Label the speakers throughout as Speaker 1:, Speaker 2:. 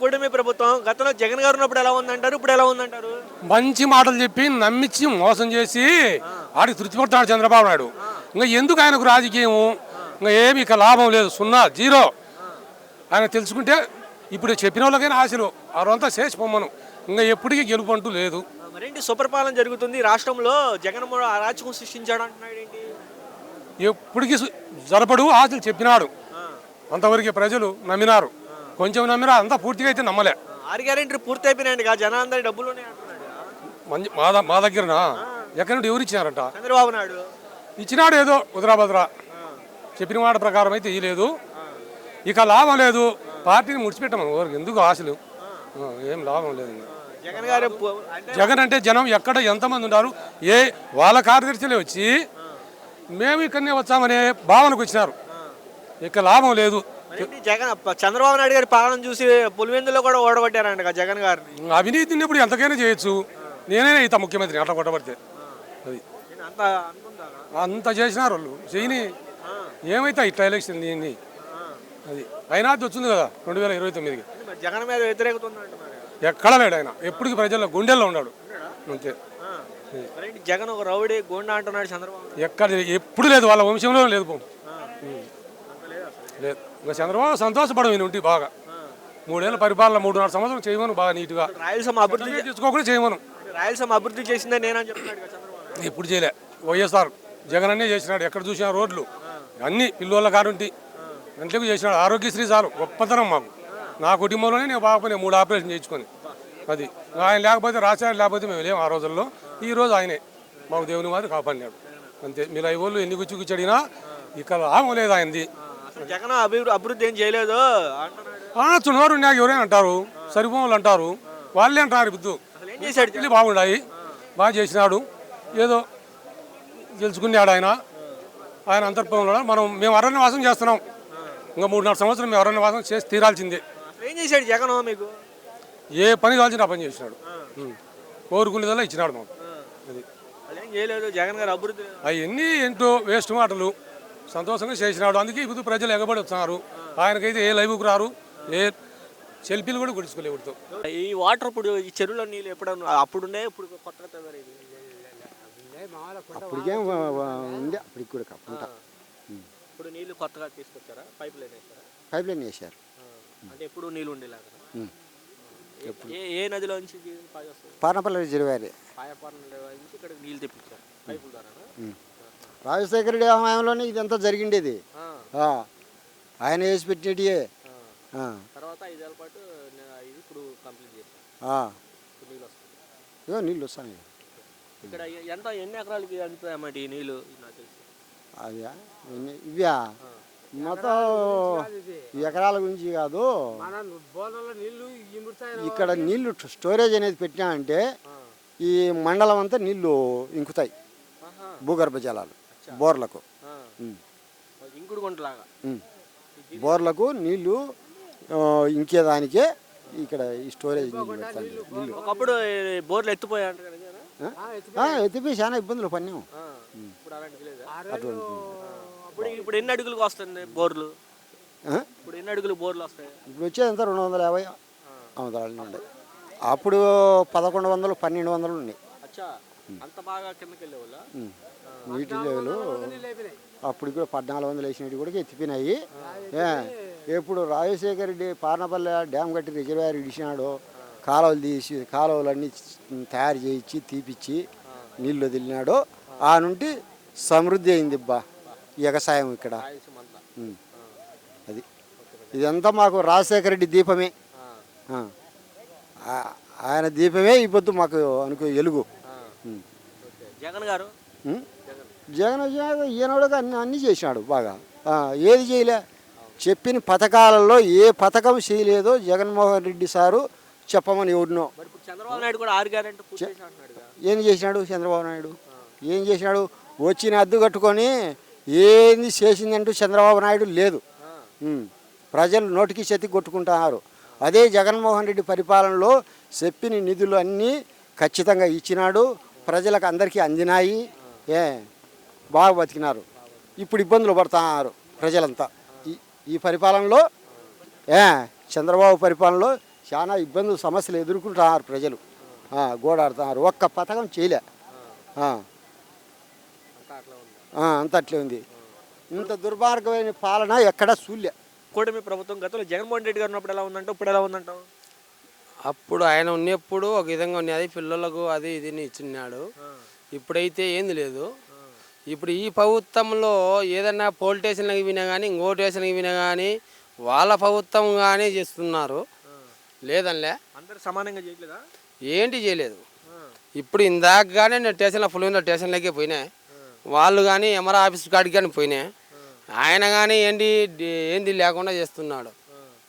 Speaker 1: కూటమి ప్రభుత్వం. గతంలో జగన్ గారు ఉన్నప్పుడు ఎలా ఉందంటారు? ఇప్పుడు ఎలా ఉందంటారు?
Speaker 2: మంచి మాటలు చెప్పి నమ్మించి మోసం చేసి ఆడికి తృప్తిపడతాడు చంద్రబాబు నాయుడు. ఇంకా ఎందుకు ఆయనకు రాజకీయం ఇంకా ఏమి ఇక లాభం లేదు. సున్నా జీరో. ఆయన తెలుసుకుంటే ఇప్పుడు చెప్పిన వాళ్ళకైనా ఆశలు. వారంతా చేసి పొమ్మను. ఇంకా ఎప్పటికీ గెలుపు అంటూ లేదు.
Speaker 1: మరేంటి? సుపరిపాలన జరుగుతుంది. రాష్ట్రంలో జగన్ మరో అరాచకం సృష్టించాడు అంటున్నాడు ఏంటి?
Speaker 2: ఎప్పటికీ జరపడు. ఆశలు చెప్పినాడు. అంతవరకు ప్రజలు నమ్మినారు. కొంచెం నమ్మినా అంతా పూర్తిగా అయితే నమ్మలే.
Speaker 1: ఆరు గ్యారెంటీ పూర్తి అయిపోయినాయండి కా జనాలందరి డబ్బులు
Speaker 2: మంచి మా ద- మా దగ్గరనా? ఎక్కడి నుండి ఎవరు ఇచ్చినారట?
Speaker 1: చంద్రబాబు నాయుడు.
Speaker 2: ఇచ్చినాడు ఏదో ఉదరాభద్ర చెప్పిన మాట ప్రకారం అయితే ఇయ్యలేదు. ఇక లాభం లేదు. పార్టీని ముడిచిపెట్టమను ఊరికి ఎందుకు ఆశలు? ఆ, ఏం లాభం లేదు ఇంకా.
Speaker 1: జగన్ గారు పు- అంటే
Speaker 2: జగన్ అంటే జనం ఎక్కడ ఎంతమంది ఉన్నారు ఏ వాళ్ళ కార్యదర్శులే వచ్చి మేము ఇక్కడనే వచ్చామనే భావనకు వచ్చినారు. ఇక లాభం లేదు.
Speaker 1: జగన్ చంద్రబాబు నాయుడు గారి పాలన చూసి పులివెందులో కూడా ఓడగొట్టారంట జగన్ గారిని.
Speaker 2: అవినీతి ఉన్నప్పుడు ఎంతకైనా చేయొచ్చు. నేనే ఇత ముఖ్యమంత్రి అట్లా కొట్టబడితే. అది.
Speaker 1: అంత
Speaker 2: చేసినారు వాళ్ళు. చేయని ఏమైతే ఇట్లా ఎలక్షన్ దీన్ని? అది. అయినా అది వచ్చింది కదా రెండు వేల ఇరవై తొమ్మిదికి.
Speaker 1: జగన్ మీద వ్యతిరేకత
Speaker 2: ఎక్కడ లేడు ఆయన. ఎప్పటికీ ప్రజల్లో గుండెల్లో ఉన్నాడు. అంతే.
Speaker 1: జగన్ ఒక రౌడీ గోండా అంటున్నాడు చంద్రబాబు.
Speaker 2: ఎక్కడ ఎప్పుడు లేదు. వాళ్ళ వంశంలో లేదు లేదు. ఇంకా చంద్రబాబు సంతోషపడం ఈయన ఉంటే బాగా. మూడేళ్ళ పరిపాలన మూడున్నర సంవత్సరం చేయమను బాగా నీట్గా.
Speaker 1: రాయలసీమ అభివృద్ధి చే-
Speaker 2: తీసుకోకుండా చేయమను.
Speaker 1: రాయలసీమ అభివృద్ధి చేసిందని నేనని చెప్తున్నాడు.
Speaker 2: ఎప్పుడు చేయలే. వైఎస్ఆర్ జగన్ అన్నీ చేసినాడు ఎక్కడ చూసినా రోడ్లు. అన్ని పిల్లోళ్ళ కారుంటి గంటలకు చేసినాడు. ఆరోగ్యశ్రీ చాలు. గొప్పతనం మాకు. నా కుటుంబంలోనే నేను బాగపోయినా మూడు ఆపరేషన్ చేయించుకొని. అది. ఆయన లేకపోతే రాశాడు లేకపోతే మేము లేము ఆ రోజుల్లో. ఈ రోజు ఆయనే. మాకు దేవుని మాది కాపాడినాడు. అంతే. మీరు ఐదు వాళ్ళు ఎన్ని గుచ్చి గుచ్చడినా ఇక్కడ లాభం లేదు ఆయనది.
Speaker 1: అసలు జగన్ అభివృద్ధి అభివృద్ధి ఏం చేయలేదు.
Speaker 2: నోరు నాకు ఎవరైనా అంటారు సరిపోవాలి అంటారు వాళ్ళే అంటారు బుద్ధు.
Speaker 1: చేశాడు
Speaker 2: బాగుండాయి బాగా చేసినాడు. ఏదో గెలుచుకున్నాడు ఆయన. ఆయన అంతర్పంలో మనం మేము అరణ్యవాసం చేస్తున్నాం. ఇంకా మూడున్నర సంవత్సరం మేము అరణ్యవాసం చేసి తీరాల్సిందే.
Speaker 1: ఏం చేశాడు జగన్ మీకు?
Speaker 2: ఏ పని కావాల్సిన పని చేసినాడు. కోరుకునేదల్లా ఇచ్చినాడు మాకు. అది.
Speaker 1: చేయలేదు. జగన్ గారు అభివృద్ధి
Speaker 2: అవన్నీ ఏంటో వేస్ట్ మాటలు. సంతోషంగా చేసినాడు అందుకే ఇప్పుడు ప్రజలు ఎగబడి వస్తున్నారు ఆయనకైతే ఏ లైవ్కి రారు ఏ సెల్ఫీలు కూడా కొడుచుకోలేవుడుతో
Speaker 1: ఈ వాటర్ ఇప్పుడు ఈ చెరువులో నీళ్ళు ఎప్పుడన్నా అప్పుడుండే ఇప్పుడు కొత్తగా తయారైంది.
Speaker 3: అప్పటికేం ఉంది అప్పటికి కూడా
Speaker 1: ఇప్పుడు నీళ్ళు కొత్తగా తీసుకొచ్చారా? పైప్ లైన్ వేసారా
Speaker 3: పైప్ లైన్ వేశారు.
Speaker 1: అంటే ఎప్పుడు నీళ్ళు ఉండేలాగా. ఏ ఏ నదిలో నుంచి నీళ్ళు పాయ వస్తుంది
Speaker 3: పానపల్లి రిజర్వాయర్
Speaker 1: పాయపాలన నుంచి ఇక్కడ నీళ్ళు తెప్పించారు. పైపుల ద్వారా
Speaker 3: రాజశేఖర రెడ్డి హయాంలోనే ఇదంతా జరిగిండేది. ఆ, ఆయన వేసి పెట్టినటియే ఆ,
Speaker 1: తర్వాత ఐదేళ్ళ పాటు ఇప్పుడు కంప్లీట్ నీళ్ళు
Speaker 3: వస్తాయి
Speaker 1: ఇక్కడ ఎంత ఎన్ని ఎకరాలకి ఎంత అన్నమాట ఈ నీళ్ళు?
Speaker 3: అదే ఇవ్యా మొత్తం ఎకరాల గురించి కాదు ఇక్కడ నీళ్ళు స్టోరేజ్ అనేది పెట్టినామంటే ఈ మండలం అంతా నీళ్ళు ఇంకుతాయి. భూగర్భ జలాలు. బోర్లకు.
Speaker 1: ఇంకుడు గుంటలాగా.
Speaker 3: బోర్లకు నీళ్ళు ఆ, ఇంకేదానికే ఇక్కడ ఈ స్టోరేజ్ నీళ్ళు పెడతాను నీళ్ళు
Speaker 1: ఒకప్పుడు బోర్లు ఎత్తిపోయా
Speaker 3: ఎత్తిపోయి? చాలా ఇబ్బందులు పన్నాం
Speaker 1: ఆ. ఇప్పుడు అలాంటిది లేదా?
Speaker 3: అటువంటి
Speaker 1: ఇప్పుడు ఇప్పుడు ఎన్ని అడుగులకు వస్తుంది బోర్లు? ఇప్పుడు ఎన్ని అడుగులు బోర్లు వస్తాయి?
Speaker 3: ఇప్పుడు వచ్చేదంతా రెండు వందల యాభై అవతరాలు ఉండే అప్పుడు పదకొండు వందలు పన్నెండు వందలు ఉన్నాయి
Speaker 1: అచ్చా. అంత బాగా కిందకి వెళ్ళేవాళ్ళ?
Speaker 3: ఉం. నీటి లెవెలు అప్పుడు కూడా పద్నాలుగు వందలు వేసినవి కూడా ఎత్తిపోయినాయి. ఎప్పుడు రాజశేఖర రెడ్డి పార్నపల్లె డ్యామ్ కట్టి రిజర్వాయర్ ఇడిచినాడు కాలువలు తీసి కాలువలన్నీ తయారు చేయించి తీపిచ్చి నీళ్ళు వదిలినాడు ఆ. నుండి సమృద్ధి అయింది బా వ్యవసాయం ఇక్కడ. అది. ఇదంతా మాకు రాజశేఖర రెడ్డి దీపమే. ఆయన దీపమే ఈ పొద్దు మాకు అనుకో ఎలుగు.
Speaker 1: జగన్ గారు? జగన్.
Speaker 3: వచ్చినాక ఈయనోడుగా అన్ని అన్ని చేసినాడు బాగా. ఏది చేయలే. చెప్పిన పథకాలలో ఏ పథకం చేయలేదో జగన్మోహన్ రెడ్డి సారు చెప్పమని
Speaker 1: చంద్రబాబు నాయుడు కూడా ఆరు అంటున్నాడుగా
Speaker 3: ఏం చేసినాడు చంద్రబాబు నాయుడు? ఏం చేసినాడు? వచ్చిన అద్దు కట్టుకొని ఏంది చేసిందంటూ చంద్రబాబు నాయుడు లేదు. ప్రజలు నోటికి చెత్తి కొట్టుకుంటున్నారు. అదే జగన్మోహన్ రెడ్డి పరిపాలనలో చెప్పిన నిధులు అన్నీ ఖచ్చితంగా ఇచ్చినాడు. ప్రజలకు అందరికీ అందినాయి. ఏ బాగా బతికినారు. ఇప్పుడు ఇబ్బందులు పడుతున్నారు ప్రజలంతా. ఈ ఈ పరిపాలనలో ఏ చంద్రబాబు పరిపాలనలో చాలా ఇబ్బందులు సమస్యలు ఎదుర్కొంటున్నారు ప్రజలు. గోడాడుతున్నారు. ఒక్క పథకం చేయలే. అంత అట్లే ఉంది. ఇంత దుర్మార్గమైన పాలన ఎక్కడా చూలే
Speaker 1: కూటమి ప్రభుత్వం గతంలో జగన్మోహన్ రెడ్డి గారు ఉన్నప్పుడు ఎలా ఉందంటే ఇప్పుడు ఎలా ఉందంటావు?
Speaker 4: అప్పుడు ఆయన ఉన్నప్పుడు ఒక విధంగా ఉన్నది పిల్లలకు అది ఇది ఇచ్చిన్నాడు. ఇప్పుడైతే ఏంది లేదు. ఇప్పుడు ఈ ప్రభుత్వంలో ఏదన్నా పోలీస్ స్టేషన్లకు వినా కానీ ఇంకో స్టేషన్కి వినా కానీ వాళ్ళ ప్రభుత్వం కానీ చేస్తున్నారు. లేదనిలే.
Speaker 1: అందరు సమానంగా చేయట్లేదా?
Speaker 4: ఏంటి చేయలేదు. ఇప్పుడు ఇందాక కానీ నేను స్టేషన్లో ఫుల్ స్టేషన్లోకి పోయినా. వాళ్ళు కానీ ఎంఆర్ ఆఫీస్ కాడికి కానీ పోయినా. ఆయన కానీ ఏంటి ఏంది లేకుండా చేస్తున్నాడు.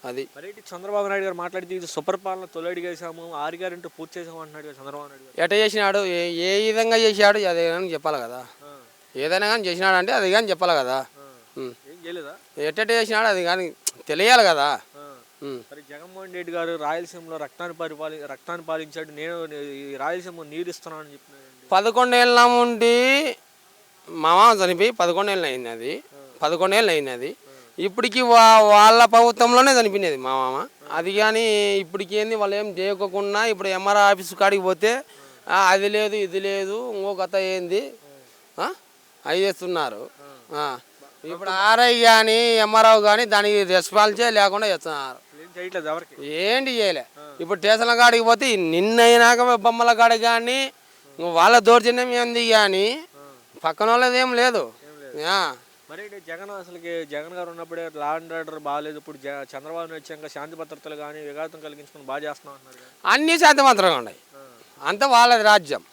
Speaker 4: అది.
Speaker 1: మరి చంద్రబాబు నాయుడు గారు మాట్లాడితే ఇది సుపరిపాలన తొలడి చేసాము ఆరు గారింటూ పూర్తి చేసాము అంటున్నాడు కదా చంద్రబాబు నాయుడు గారు.
Speaker 4: ఎట చేసినాడు? ఏ విధంగా చేశాడు అదే కానీ చెప్పాలి కదా. ఏదైనా కానీ చేసినాడు అంటే అది కానీ చెప్పాలి కదా. ఎట్టెట చేసినాడు అది కానీ తెలియాలి కదా.
Speaker 1: మరి జగన్మోహన్ రెడ్డి గారు రాయలసీమలో రక్తాన్ని పరిపాలి రక్తాన్ని పాలించాడు. నేను ఈ రాయలసీమ నీరు ఇస్తున్నాను అని చెప్పినాడు
Speaker 4: పదకొండేళ్ళ ఉండి మా మామ చనిపోయి పదకొండేళ్ళు అయింది అది. పదకొండేళ్ళు అయింది అది. ఇప్పటికి వా వాళ్ళ ప్రభుత్వంలోనే చనిపోయినది మా మామ. అది కానీ ఇప్పటికి ఏంది వాళ్ళు ఏం చేయకోకుండా ఇప్పుడు ఎంఆర్ ఆఫీస్ కాడికి పోతే "ఆ, అది లేదు ఇది లేదు ఇంకో కథ ఏంది? ఆ? అవి చేస్తున్నారు. ఆ. ఇప్పుడు ఆర్ఐ కానీ ఎంఆర్ఓ కానీ దానికి రెస్పాన్సే లేకుండా చేస్తున్నారు.
Speaker 1: ఏం చేయట్లేదు ఎవరికి?
Speaker 4: ఏంటి చేయలే? ఇప్పుడు స్టేషన్ల కాడికి పోతే ఈ నిన్నైనాక బొమ్మల కాడికి కానీ వాళ్ళ దౌర్జన్యం ఏంది కానీ పక్కన వాళ్ళది ఏం లేదు. ఆ.
Speaker 1: మరి జగన్ అసలుకి జగన్ గారు ఉన్నప్పుడే లా అండ్ ఆర్డర్ బాగాలేదు ఇప్పుడు జ- చంద్రబాబు నాయుడు వచ్చాక శాంతి భద్రతలు కానీ విఘాతం కలిగించుకుని బాగా చేస్తున్నాం అంటున్నారు కదా.
Speaker 4: అన్నీ శాంతిమంతంగా ఉన్నాయి. అంతా వాళ్ళది రాజ్యం.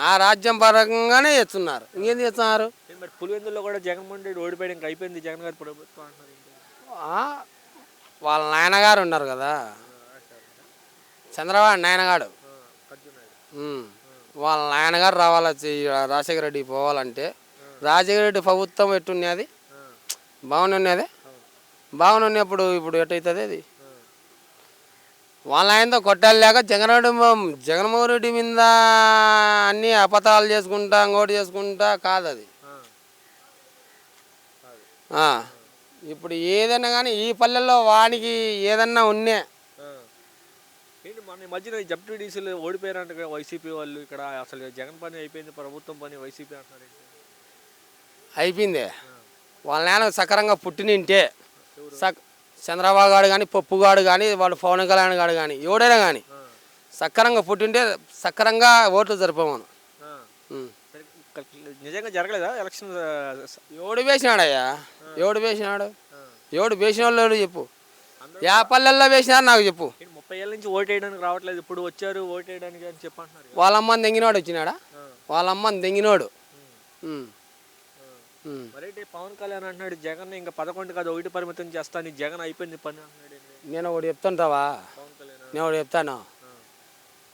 Speaker 4: ఆ. రాజ్యం పరంగానే చేస్తున్నారు. ఇంకేం చేస్తున్నారు?
Speaker 1: మరి పులివెందుల్లో కూడా జగన్మోహన్ రెడ్డి ఓడిపోయాడు ఇంకా అయిపోయింది జగన్ గారి ప్రభుత్వం అంటున్నారు ఏంటి?
Speaker 4: ఆ, వాళ్ళ నాయనగారు ఉన్నారు కదా. చంద్రబాబు నాయనగాడు. వాళ్ళ నాయనగారు రావాలి రాజశేఖర రెడ్డి పోవాలంటే రాజగిరెడ్డి ప్రభుత్వం ఎట్టున్నది బాగున్నది బాగున్నప్పుడు ఇప్పుడు ఎట్టయితుంది అది? వాళ్ళ ఆయనతో కొట్టాలి లేక జగన్మోహన్ జగన్మోహన్ రెడ్డి మీద అన్ని అపతాలు చేసుకుంటా ఇంకోటి చేసుకుంటా కాదు అది. ఇప్పుడు ఏదైనా కానీ ఈ పల్లెల్లో వానికి ఏదన్నా ఉన్నే.
Speaker 1: మన ఏంటి మొన్న మధ్యన ఓడిపోయారంట వైసీపీ వాళ్ళు ఇక్కడ అసలు జగన్ పని అయిపోయింది ప్రభుత్వం పని వైసీపీ అంటున్నారు
Speaker 4: అయిపోయింది. వాళ్ళ నాన్న సక్రంగా పుట్టినింటే సక్ చంద్రబాబు గారు కానీ పప్పుగాడు కానీ వాడు పవన్ కళ్యాణ్ గాడు కానీ ఎవడైనా కానీ సక్రంగా పుట్టింటే సక్రంగా ఓట్లు జరిపోమను
Speaker 1: నిజంగా జరగలేదా ఎలక్షన్
Speaker 4: ఎవడు వేసినాడయ్యా? ఎవడు వేసినాడు? ఎవడు వేసిన వాళ్ళు చెప్పు యా పల్లెల్లో వేసినారు నాకు చెప్పు.
Speaker 1: ముప్పై ఏళ్ళ నుంచి ఓటు వేయడానికి రావట్లేదు. ఇప్పుడు వచ్చారు ఓటు వేయడానికి అని చెప్పి అంటున్నారు కదా.
Speaker 4: వాళ్ళ అమ్మని దెంగినోడు వచ్చినాడా? వాళ్ళ అమ్మని దెంగినోడు.
Speaker 1: మరేంటి పవన్ కళ్యాణ్ అంటున్నాడు జగన్ ఇంకా పదకొండు కాదు ఒకటి పరిమితం చేస్తాను జగన్ అయిపోయింది పని అంటున్నాడు?
Speaker 4: నేను ఒకటి చెప్తుంటావా? నేను ఒకటి చెప్తాను.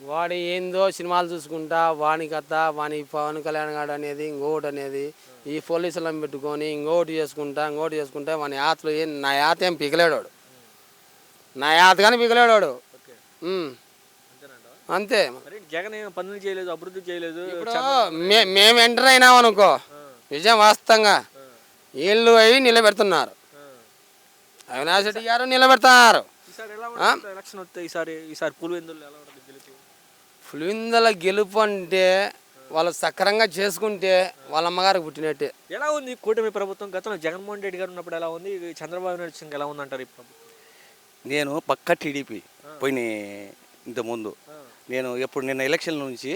Speaker 4: వాడు ఏందో సినిమాలు చూసుకుంటా వాని కథ వాని పవన్ కళ్యాణ్ గాడు అనేది ఇంకోటి అనేది ఈ పోలీసులను పెట్టుకొని ఇంకోటి చేసుకుంటా ఇంకోటి చేసుకుంటా వాని యాతలు ఏం నా యాత ఏం పిగలేడు వాడు. నా యాత కానీ పిగలేడు వాడు.
Speaker 1: ఓకే.
Speaker 4: ఉమ్.
Speaker 1: అంతేనంటావా?
Speaker 4: అంతే.
Speaker 1: జగన్ ఏం పనులు చేయలేదు అభివృద్ధి చేయలేదు
Speaker 4: మేము ఎంటర్ అయినాం అనుకో. నిజం వాస్తవంగా వీళ్ళు అవి నిలబెడుతున్నారు. అవినాష్ రెడ్డి గారు నిలబెడుతున్నారు
Speaker 1: ఈసారి ఎలా ఉంటుంది ఎలక్షన్ వస్తే ఈసారి ఈసారి పులివెందులు గెలిపి
Speaker 4: అంటే వాళ్ళు సక్రంగా చేసుకుంటే వాళ్ళ అమ్మగారికి పుట్టినట్టే.
Speaker 1: ఎలా ఉంది ఈ కూటమి ప్రభుత్వం? గతంలో జగన్మోహన్ రెడ్డి గారు ఉన్నప్పుడు ఎలా ఉంది? ఇది చంద్రబాబు నాయుడు వచ్చినాక ఎలా ఉంది అంటారు ఈ ప్రభుత్వం?
Speaker 5: నేను పక్క టీడీపీ పోయిన ఇంతకుముందు. నేను ఎప్పుడు నిన్న ఎలక్షన్ నుంచి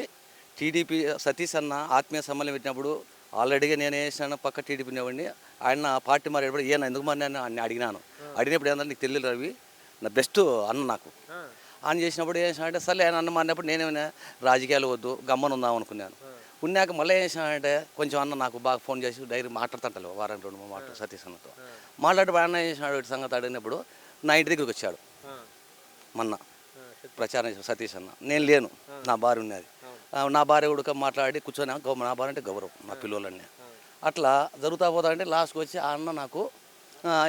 Speaker 5: టీడీపీ సతీష్ అన్న ఆత్మీయ సమ్మేళనం పెట్టినప్పుడు ఆల్రెడీగా నేను వేసాను పక్క టీడీపీ వాడిని ఆయన పార్టీ మారేటప్పుడు ఈయన ఎందుకు మారినా అని అడిగినాను. అడిగినప్పుడు ఏంటంటే నీకు తెలియదు రవి నా బెస్ట్ అన్న నాకు. అని చేసినప్పుడు ఏం సర్లే ఆయన అన్న మారినప్పుడు నేనేమైనా రాజకీయాలు వద్దు గమ్మన ఉందాం అనుకున్నాను. ఉన్నాక మళ్ళీ ఏం కొంచెం అన్న నాకు బాగా ఫోన్ చేసి డైరీ మాట్లాడుతుంటాను వారం రెండు మూడు మాటలు సతీష్ అన్నతో. మాట్లాడి అన్న చేసినాడు వీటి సంగతి అడిగినప్పుడు నా ఇంటి దగ్గరికి వచ్చాడు మొన్న ప్రచారం చేసిన సతీష్ అన్న నేను లేను నా భార్య ఉన్నది. నా భార్య ఉడక మాట్లాడి కూర్చొని నా భార్య అంటే గౌరవం నా పిల్లలన్నీ అట్లా జరుగుతా పోతా అంటే లాస్ట్కి వచ్చి ఆ అన్న నాకు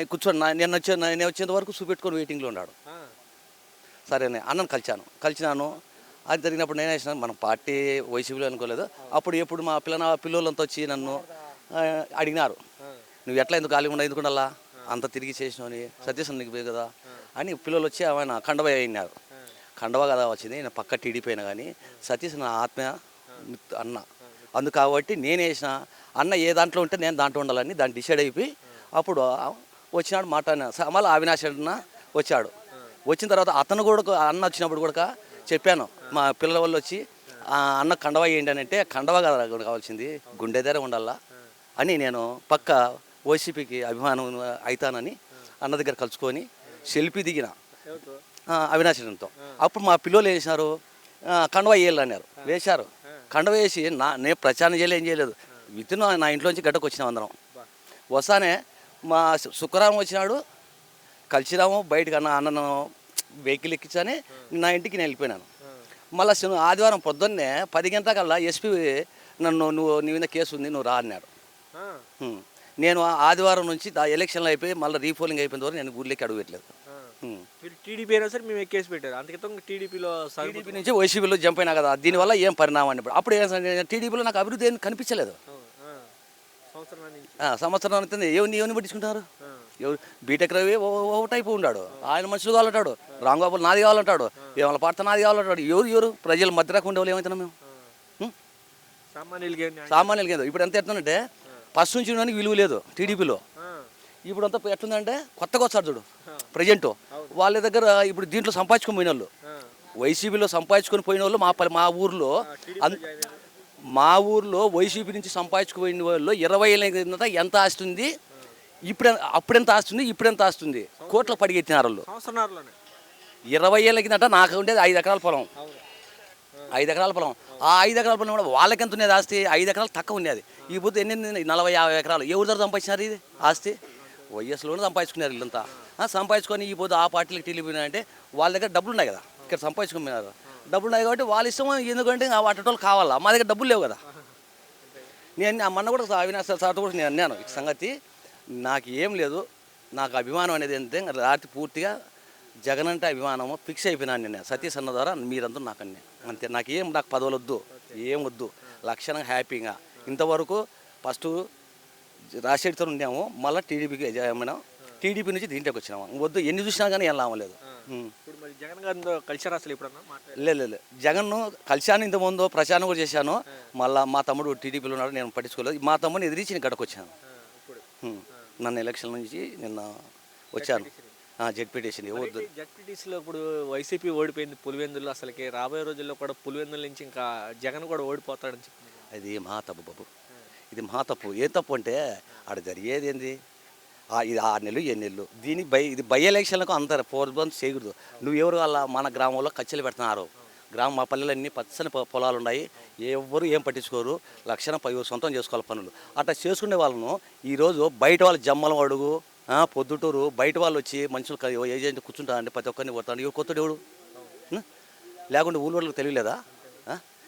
Speaker 5: కూర్చొని నేను వచ్చే నేను వచ్చేంత వరకు చూపెట్టుకొని వెయిటింగ్లో ఉన్నాడు. సరేనే అన్నను కలిశాను కలిసినాను అది జరిగినప్పుడు నేను వేసిన మన పార్టీ వైసీపీలో అనుకోలేదు. అప్పుడు ఎప్పుడు మా పిల్ల పిల్లలంతా వచ్చి నన్ను అడిగినారు. నువ్వు ఎట్లా ఎందుకు ఖాళీ ఉండవు ఎందుకు అంత తిరిగి చేసినావు అని సతీష్ నీకు పోయి కదా? అని పిల్లలు వచ్చి ఆయన కండవ అయినారు కండవ కదా వచ్చింది నేను పక్క టీడీపీ అయినా కానీ సతీష్ నా ఆత్మ అన్న. అందు కాబట్టి నేను వేసిన అన్న ఏ దాంట్లో ఉంటే నేను దాంట్లో ఉండాలని దాన్ని డిసైడ్ అయిపోయి అప్పుడు వచ్చినాడు మాట్లాడిన మళ్ళీ అవినాష్ అన్న వచ్చాడు. వచ్చిన తర్వాత అతను కూడా అన్న వచ్చినప్పుడు కూడా చెప్పాను మా పిల్లల వాళ్ళు వచ్చి "ఆ, అన్న కండవ ఏంటి అని అంటే కండవ కదా కావాల్సింది గుండె దగ్గర ఉండాలా అని నేను పక్క ఓసీపీకి అభిమానం అవుతానని అన్న దగ్గర కలుసుకొని సెల్ఫీ దిగిన. అవినాశంతో అప్పుడు మా పిల్లలు ఏం చేసినారు? కండవ వేయాలి అన్నారు. వేశారు. కండవ వేసి నా నేను ప్రచారం చేయలేదు ఏం చేయలేదు. వితిన్ నా ఇంట్లోంచి గడ్డకు వచ్చినాం అందరం. వస్తానే మా శుక్రవారం వచ్చినాడు. కలిసినాము బయటకు అన్న అన్నను వెహికల్ ఎక్కించానే నా ఇంటికి నేను వెళ్ళిపోయినాను. మళ్ళీ ఆదివారం పొద్దున్నే పది గంటలకల్లా ఎస్పీ నన్ను నువ్వు నీ మీద కేసు ఉంది నువ్వు రా అన్నాడు. నేను ఆదివారం నుంచి ఎలక్షన్లు అయిపోయి మళ్ళీ రీపోలింగ్ అయిపోయిన వరకు నేను ఊర్లోకి అడుగు పెట్టలేదు.
Speaker 1: మీరు టీడీపీ అయినా సరే మేము ఎక్కేసి పెట్టారు. అంతకితం టీడీపీలో
Speaker 5: టీడీపీ నుంచి వైసీపీలో జంప్ అయినా కదా దీనివల్ల ఏం పరిణామం ఇప్పుడు? అప్పుడు ఏం టీడీపీలో నాకు అభివృద్ధి ఏం కనిపించలేదు.
Speaker 1: సంవత్సరం నుంచి
Speaker 5: ఆ, సంవత్సరం అవుతుంది ఎవరిని ఎవరిని పట్టించుకుంటారు. ఎవరు బీటెక్ రవి ఓ- ఓ టైపు ఉన్నాడు. ఆయన మనుషులు కావాలంటాడు. రాంగోపాల్ నాది కావాలంటాడు. ఏమైనా పార్త నాది కావాలంటాడు. ఎవరు ఎవరు? ప్రజల మధ్య రాకుండా ఉండేవాళ్ళు ఏమవుతున్నాం మేము?
Speaker 1: సామాన్యులకి?
Speaker 5: సామాన్యులకి ఏందో ఇప్పుడు ఎంత ఎట్లుందంటే ఫస్ట్ నుంచి ఉండడానికి విలువ లేదు టీడీపీలో. ఇప్పుడు అంతా ఎట్లుందంటే కొత్తగా వచ్చారు చూడు. ప్రజెంట్. వాళ్ళ దగ్గర ఇప్పుడు దీంట్లో సంపాదించుకొని పోయిన వాళ్ళు. వైసీపీలో సంపాదించుకొని పోయిన వాళ్ళు మా మా ఊర్లో మా ఊర్లో వైసీపీ నుంచి సంపాదించుకుపోయిన వాళ్ళు ఇరవై ఏళ్ళ కిందట ఎంత ఆస్తి ఉంది? ఇప్పుడు అప్పుడెంత ఆస్తి ఉంది? ఇప్పుడెంత ఆస్తి ఉంది? కోట్ల పడిగెత్తినారు వాళ్ళు ఇరవై ఏళ్ళ కిందట నాకు ఉండేది ఐదు ఎకరాల పొలం. ఐదు ఎకరాల పొలం. ఆ ఐదు ఎకరాల పొలం కూడా వాళ్ళకి ఎంత ఉండేది ఆస్తి? ఐదు ఎకరాలు తక్కువ ఉండేది. ఈ పొద్దు ఎన్ని? నలభై యాభై ఎకరాలు. ఎవరి దగ్గర సంపాదించినారు ఇది ఆస్తి? వైఎస్లోనే సంపాదించుకున్నారు ఇల్లంతా ఆ, సంపాదించుకొని ఈ పోదు ఆ పార్టీలకు టీలిపోయినా అంటే వాళ్ళ దగ్గర డబ్బులు ఉన్నాయి కదా. ఇక్కడ సంపాదించుకున్నారు డబ్బులు ఉన్నాయి కాబట్టి వాళ్ళ ఇష్టం ఎందుకంటే ఆ వాటోళ్ళు కావాలా? మా దగ్గర డబ్బులు లేవు కదా. నేను అమ్మన్న మొన్న కూడా అవినాశ సార్ కూడా నేను అన్నాను ఈ సంగతి నాకు ఏం లేదు. నాకు అభిమానం అనేది ఏంటంటే రాత్రి పూర్తిగా జగన్ అంటే అభిమానము ఫిక్స్ అయిపోయినాను నేను. సతీష్ అన్న ద్వారా మీరంతా నాకు అన్నీ. అంతే. నాకు ఏం నాకు పదవులు వద్దు ఏం వద్దు. లక్షణంగా హ్యాపీగా. ఇంతవరకు ఫస్ట్ రాజశేఖర్తో ఉన్నాము మళ్ళీ టీడీపీకి ఏమైనా టీడీపీ నుంచి దీంట్లోకి వచ్చినాము వద్దు ఎన్ని చూసినా కానీ ఏం లాభం లేదు. ఉం.
Speaker 1: ఇప్పుడు మరి జగన్ గారితో కలిసారు అసలు ఎప్పుడన్నా? మాట్లాడారు?
Speaker 5: లే లే, లే జగన్ను కలిశాను ఇంత ముందు ప్రచారం కూడా చేశాను. మళ్ళీ మా తమ్ముడు టీడీపీలో ఉన్నాడు నేను పట్టించుకోలేదు. మా తమ్ముడిని ఎదిరించి నేను గడకు వచ్చాను. నన్ను ఎలక్షన్ నుంచి నిన్న వచ్చాను. జెడ్పీటీసీ వద్దు.
Speaker 1: జడ్పీటీసీలో ఇప్పుడు వైసీపీ ఓడిపోయింది పులివెందులు అసలుకి రాబోయే రోజుల్లో కూడా పులివెందుల నుంచి ఇంకా జగన్ కూడా ఓడిపోతాడని చెప్తున్నారు
Speaker 5: అది మహా తప్పు బాబు. ఇది మహా తప్పు. ఏ తప్పు అంటే ఆడ జరిగేది ఏంది? ఇది ఆరు నెలలు ఏడు నెలలు. దీని బై ఇది బై ఎలక్షన్లకు అంత ఫోర్బంద్ చేయకూడదు. నువ్వు ఎవరు వాళ్ళ మన గ్రామంలో ఖర్చులు పెడుతున్నారు. గ్రామం మా పల్లెలు అన్ని పచ్చని పొలాలు ఉన్నాయి. ఎవరు ఏం పట్టించుకోరు. లక్షణ పై సొంతం చేసుకోవాలి పనులు. అట్లా చేసుకునే వాళ్ళను ఈరోజు బయట వాళ్ళు జమ్మలం అడుగు పొద్దుటూరు బయట వాళ్ళు వచ్చి మనుషులు ఏజెంట్ కూర్చుంటారండి ప్రతి ఒక్కరిని కొడతాడు ఇవి కొత్తడు ఎవడు? లేకుంటే ఊళ్ళో వాళ్ళకి తెలియలేదా?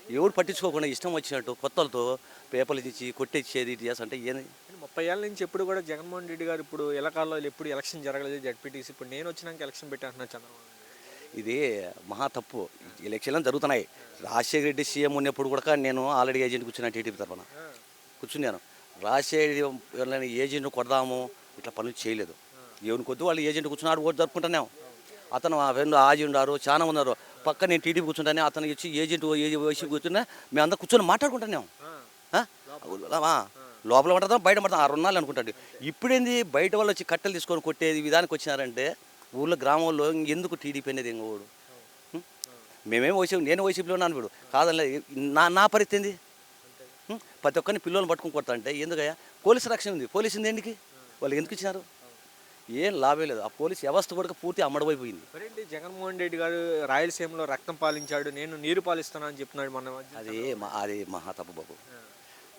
Speaker 5: ఆ? ఎవడు పట్టించుకోకుండా ఇష్టం వచ్చినట్టు కొత్తలతో పేపర్లు ఇచ్చి కొట్టిచ్చేది ఇటు చేస్తుంటే ఏంది
Speaker 1: ముప్పై ఏళ్ళ నుంచి ఎప్పుడు కూడా జగన్మోహన్ రెడ్డి గారు ఇప్పుడు ఎలకాల్లో ఎప్పుడు ఎలక్షన్ జరగలేదు జడ్పీటీసీ ఇప్పుడు నేను వచ్చినాక ఎలక్షన్ పెట్టాను చంద్రబాబు.
Speaker 5: ఇది మహా తప్పు. ఎలక్షన్లు జరుగుతున్నాయి. రాజశేఖర రెడ్డి సీఎం ఉన్నప్పుడు కూడా నేను ఆల్రెడీ ఏజెంట్ కూర్చున్నాను టీడీపీ తరఫున కూర్చున్నాను. రాజశేఖర ఏజెంట్ కొడదాము ఇట్లా పనులు చేయలేదు. ఎవరిని కొద్ది వాళ్ళు ఏజెంట్ కూర్చున్నాడు ఓటు జరుపుకుంటున్నాం. అతను ఆ ఫ్రెండ్ ఆజీ ఉన్నారు చాలా ఉన్నారు. పక్క నేను టీడీపీ కూర్చుంటానే అతను ఇచ్చి ఏజెంట్ వేసి కూర్చున్నా మేము అందరం కూర్చొని మాట్లాడుకుంటున్నాం ఆ? ఆ, లోపల పడతాం బయట పడతాం ఆరు ఉన్నాళ్ళు అనుకుంటాడు. ఇప్పుడేంది బయట వాళ్ళు వచ్చి కట్టెలు తీసుకొని కొట్టేది విధానికి వచ్చినారంటే ఊళ్ళో గ్రామంలో ఎందుకు టీడీపీ అనేది ఇంకోడు మేమేం వైసీపీ నేను వైసీపీలో ఉన్నాను ఇప్పుడు కాదలే నా నా పరిస్థితి ఏంది? ప్రతి ఒక్కరిని పిల్లల్ని పట్టుకుని కొడతా అంటే ఎందుకయ్యా? పోలీసు రక్షణ ఉంది. పోలీసు ఉంది ఎందుకు వాళ్ళు ఎందుకు ఇచ్చినారు? ఏం లాభం లేదు. ఆ పోలీస్ వ్యవస్థ కూడా పూర్తి అమ్మడమైపోయింది
Speaker 1: మరేంటి జగన్మోహన్ రెడ్డి గారు రాయలసీమలో రక్తం పాలించాడు నేను నీరు పాలిస్తాను అని చెప్తున్నాడు మన
Speaker 5: అది అది మహా తప్పు బాబు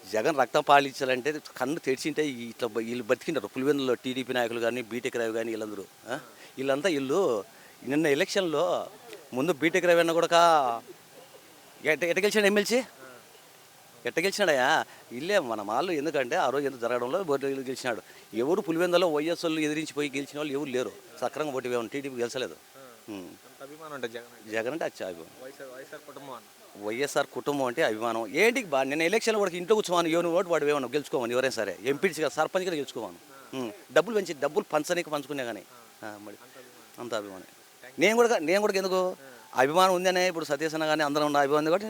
Speaker 5: జగన్ రక్తం పాలించాలంటే కన్ను తెరిచింటే ఇట్లా వీళ్ళు బతికినారు పులివెందులో టీడీపీ నాయకులు కానీ బీటెక్ రావు కానీ వీళ్ళందరూ? వీళ్ళంతా వీళ్ళు నిన్న ఎలక్షన్లో ముందు బీటెక్ రవి అన్న కూడా ఎట్ట ఎట్ట గెలిచాడు ఎమ్మెల్సీ? ఎట్ట గెలిచినాడయా ఇల్లే మన వాళ్ళు ఎందుకంటే ఆ రోజు ఎందుకు జరగడంలో గెలిచినాడు. ఎవరు పులివెందులో వైఎస్ వాళ్ళు ఎదిరించిపోయి గెలిచిన వాళ్ళు ఎవరు లేరు. సక్రంగా ఓటు టీడీపీ గెలిచలేదు.
Speaker 1: జగన్ అంటే.
Speaker 5: అచ్చాభి
Speaker 1: వైఎస్ఆర్ కుటుంబం
Speaker 5: అంటే అభిమానం. ఏంటి బా నేను ఎలక్షన్లో వాడికి ఇంట్లో కూర్చోమని ఎవరు ఓటు వాడు వేమను గెలుచుకోమని ఎవరైనా సరే. ఎంపీటీసీగా సర్పంచ్గా గెలుచుకోమను. ఉం. డబ్బులు పెంచి డబ్బులు పంచనీకి పంచుకునే కానీ. మరి అంత అభిమానం. నేను కూడా నేను కూడా ఎందుకు? అభిమానం ఉందనే ఇప్పుడు సతీష్ అన్న కానీ అందరం ఉన్న అభిమానం కాబట్టి